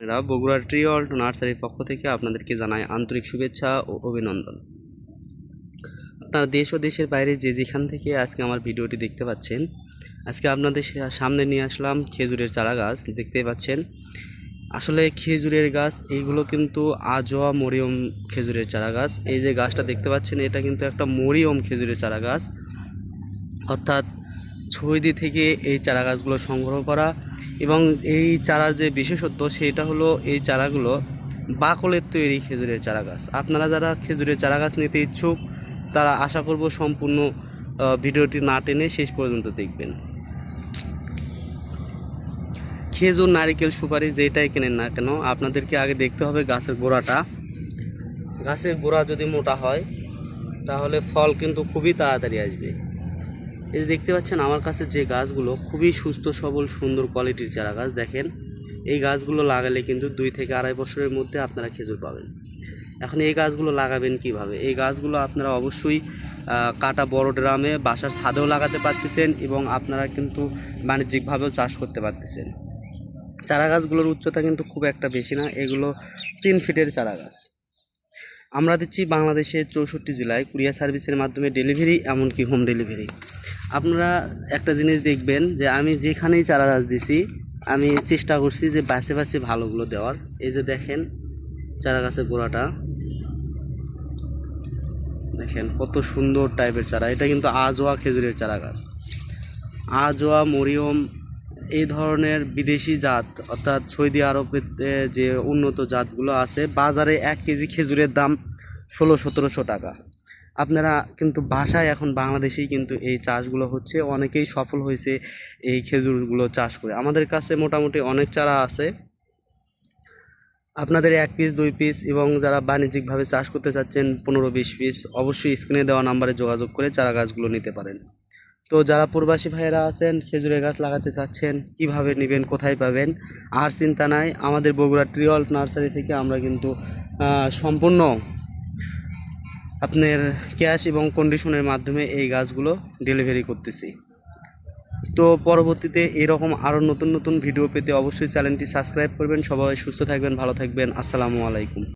এরা বগুড়ার tree world নার্সারির পক্ষ থেকে আপনাদেরকে জানাই আন্তরিক শুভেচ্ছা ও অভিনন্দন। আপনারা দেশ ও দেশের বাইরে যে যেখান থেকে আজকে আমার ভিডিওটি দেখতে পাচ্ছেন, আজকে আপনাদের সামনে নিয়ে আসলাম খেজুরের চারা গাছ দেখতে পাচ্ছেন। আসলে খেজুরের গাছ এইগুলো কিন্তু আজোয়া মরিয়ম খেজুরের চারা গাছ। এই যে গাছটা দেখতে পাচ্ছেন, এটা কিন্তু একটা মরিয়ম খেজুরের চারা গাছ। অর্থাৎ ছৈদি থেকে এই চারা গাছগুলো সংগ্রহ করা এবং এই চারার যে বিশেষত্ব সেটা হলো এই চারাগুলো বাকলের তৈরি খেজুরের চারা গাছ। আপনারা যারা খেজুরের চারা গাছ নিতে ইচ্ছুক, তারা আশা করব সম্পূর্ণ ভিডিওটি না টেনে শেষ পর্যন্ত দেখবেন। খেজুর, নারিকেল, সুপারি যেটাই কেনেন না কেন, আপনাদেরকে আগে দেখতে হবে গাছের গোড়াটা। গাছের গোড়া যদি মোটা হয়, তাহলে ফল কিন্তু খুবই তাড়াতাড়ি আসবে। এই যে দেখতে পাচ্ছেন আমার কাছে যে গাছগুলো খুবই সুস্থ, সবল, সুন্দর কোয়ালিটির চারা গাছ, দেখেন। এই গাছগুলো লাগালে কিন্তু দুই থেকে আড়াই বছরের মধ্যে আপনারা খেজুর পাবেন। এখন এই গাছগুলো লাগাবেন কীভাবে? এই গাছগুলো আপনারা অবশ্যই কাটা বড় ড্রামে, বাসার ছাদেও লাগাতে পারতেছেন এবং আপনারা কিন্তু বাণিজ্যিকভাবেও চাষ করতে পারতেছেন। চারা গাছগুলোর উচ্চতা কিন্তু খুব একটা বেশি না, এগুলো তিন ফিটের চারা গাছ। আমরা দিচ্ছি বাংলাদেশের চৌষট্টি জেলায় কুরিয়ার সার্ভিসের মাধ্যমে ডেলিভারি, এমনকি হোম ডেলিভারি। আপনারা একটা জিনিস দেখবেন যে আমি যেখানেই চারা গাছ দিছি, আমি চেষ্টা করছি যে বাসে বাসে ভালোগুলো দেওয়ার। এই যে দেখেন চারা গাছের গোড়াটা। দেখেন কত সুন্দর টাইপের চারা। এটা কিন্তু আজোয়া খেজুরের চারা গাছ। আজোয়া, মরিয়ম, এই ধরনের বিদেশি জাত, অর্থাৎ সৌদি আরবের যে উন্নত জাতগুলো আছে, বাজারে এক কেজি খেজুরের দাম ষোলো, সতেরোশো টাকা। আপনারা কিন্তু বাসায় এখন বাংলাদেশেই কিন্তু এই চাষগুলো হচ্ছে। অনেকেই সফল হয়েছে এই খেজুরগুলো চাষ করে। আমাদের কাছে মোটামুটি অনেক চারা আছে। আপনাদের এক পিস দুই পিস এবং যারা বাণিজ্যিকভাবে চাষ করতে চাচ্ছেন পনেরো বিশ পিস অবশ্যই স্ক্রিনে দেওয়া নাম্বারে যোগাযোগ করে চারা গাছগুলো নিতে পারেন। তো যারা প্রবাসী ভাইয়েরা আছেন, খেজুরের গাছ লাগাতে চাচ্ছেন, কীভাবে নেবেন, কোথায় পাবেন, আর চিন্তা নাই। আমাদের বগুড়া ট্রিওয়াল নার্সারি থেকে আমরা কিন্তু সম্পূর্ণ আপনার ক্যাশ এবং কন্ডিশনের মাধ্যমে এই গাছগুলো ডেলিভারি করতেছি। তো পরবর্তীতে এরকম আরও নতুন নতুন ভিডিও পেতে অবশ্যই চ্যানেলটি সাবস্ক্রাইব করবেন। সবাই সুস্থ থাকবেন, ভালো থাকবেন। আসসালামু আলাইকুম।